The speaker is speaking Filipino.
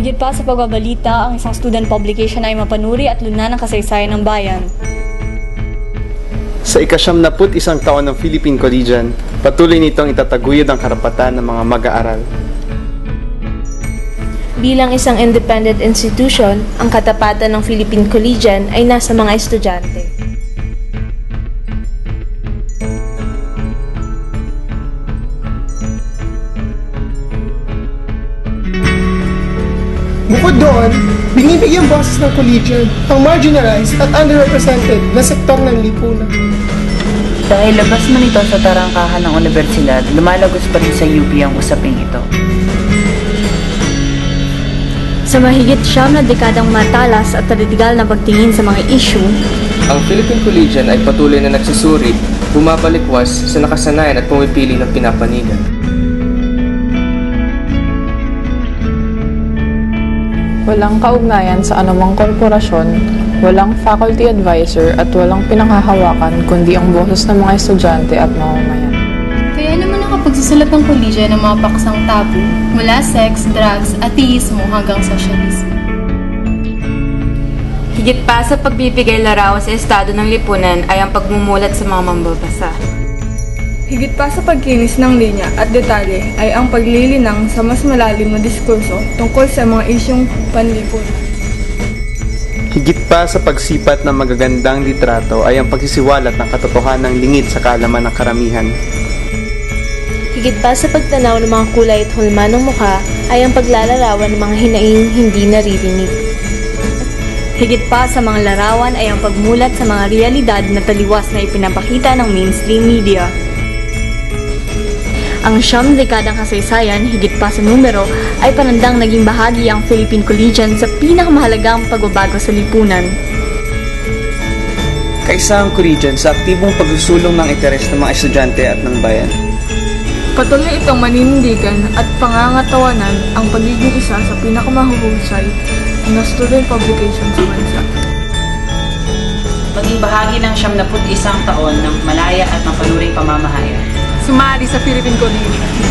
Higit pa sa pagbabalita, ang isang student publication ay mapanuri at lunan ng kasaysayan ng bayan. Sa ikasyam na put isang taon ng Philippine Collegian, patuloy nitong itataguyod ang karapatan ng mga mag-aaral. Bilang isang independent institution, ang katapatan ng Philippine Collegian ay nasa mga estudyante. Bukod doon, binibigyan boses ng collegian ang marginalized at underrepresented na sektor ng lipunan. Dahil labas man ito sa tarangkahan ng universidad, lumalagos pa rin sa UP ang usaping ito. Sa mahigit siyam na dekadang matalas at talitigal na pagtingin sa mga issue, Ang Philippine Collegian ay patuloy na nagsusuri, bumabalikwas sa nakasanayan at pumipili ng pinapanigan. Walang kaugnayan sa anumang korporasyon, walang faculty advisor at walang pinanghahawakan kundi ang boses ng mga estudyante at mamamayan. Kaya naman nakapagsusulat ng kolidya ng mga paksang tabu mula sex, drugs, ateismo hanggang sosyalismo. Higit pa sa pagbibigay larawan sa estado ng lipunan ay ang pagmumulat sa mga mambabasa. Higit pa sa pagkinis ng linya at detalye ay ang paglilinang sa mas malalim na diskurso tungkol sa mga isyong panlipunan. Higit pa sa pagsipat ng magagandang litrato ay ang pagsisiwalat ng katotohanan ng lingid sa kaalaman ng karamihan. Higit pa sa pagtanaw ng mga kulay at hulma ng mukha ay ang paglalarawan ng mga hinaing hindi naririnig. higit pa sa mga larawan ay ang pagmulat sa mga realidad na taliwas na ipinapakita ng mainstream media. Ang siyam dekadang kasaysayan, higit pa sa numero, ay panandang naging bahagi ang Philippine Collegian sa pinakamahalagang pagbabago sa lipunan. Kaisa ang Collegian sa aktibong pagsusulong ng interes ng mga estudyante at ng bayan. Patuloy itong maninindigan at pangangatawanan ang pagiging isa sa pinakamahuhusay na student publication sa bansa. Maging bahagi ng siyam na isang taon ng malaya at mapanuring pamamahaya. Sumali sa Philippine Collegian.